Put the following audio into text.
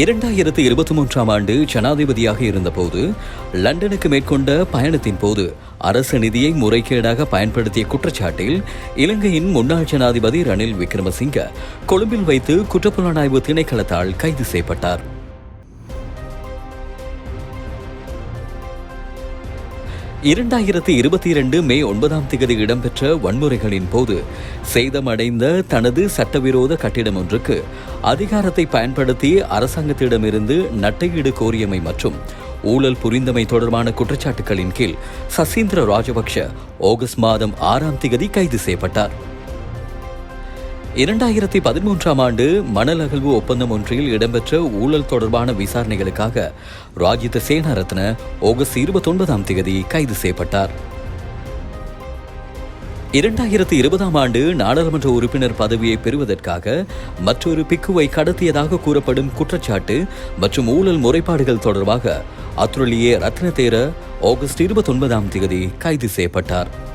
இரண்டாயிரத்து இருபத்தி மூன்றாம் ஆண்டு ஜனாதிபதியாக இருந்தபோது லண்டனுக்கு மேற்கொண்ட பயணத்தின் போது அரசு நிதியை முறைகேடாக பயன்படுத்திய குற்றச்சாட்டில் இலங்கையின் முன்னாள் ஜனாதிபதி ரணில் விக்ரமசிங்க கொழும்பில் வைத்து குற்றப்புலனாய்வு திணைக்களத்தால் கைது செய்யப்பட்டார். இரண்டாயிரத்தி இருபத்தி இரண்டு மே ஒன்பதாம் தேதி இடம்பெற்ற வன்முறைகளின் போது சேதமடைந்த தனது சட்டவிரோத கட்டிடம் ஒன்றுக்கு அதிகாரத்தை பயன்படுத்தி அரசாங்கத்திடமிருந்து நட்டையீடு கோரியமை மற்றும் ஊழல் புரிந்தமை தொடர்பான குற்றச்சாட்டுகளின் கீழ் சசீந்திர ராஜபக்ஷ ஆகஸ்ட் மாதம் ஆறாம் தேதி கைது செய்யப்பட்டார். இரண்டாயிரத்தி பதிமூன்றாம் ஆண்டு மணல் அகழ்வு ஒப்பந்தம் ஒன்றில் இடம்பெற்ற ஊழல் தொடர்பான விசாரணைகளுக்காக ராஜித சேனாரத்ன ஆகஸ்ட் இருபத்தி ஒன்பதாம் தேதி கைது செய்யப்பட்டார். இரண்டாயிரத்தி இருபதாம் ஆண்டு நாடாளுமன்ற உறுப்பினர் பதவியை பெறுவதற்காக மற்றொரு பிக்குவை கடத்தியதாக கூறப்படும் குற்றச்சாட்டு மற்றும் ஊழல் முறைப்பாடுகள் தொடர்பாக அத்துரலியே ரத்னதேர ஆகஸ்ட் இருபத்தி ஒன்பதாம் தேதி கைது செய்யப்பட்டார்.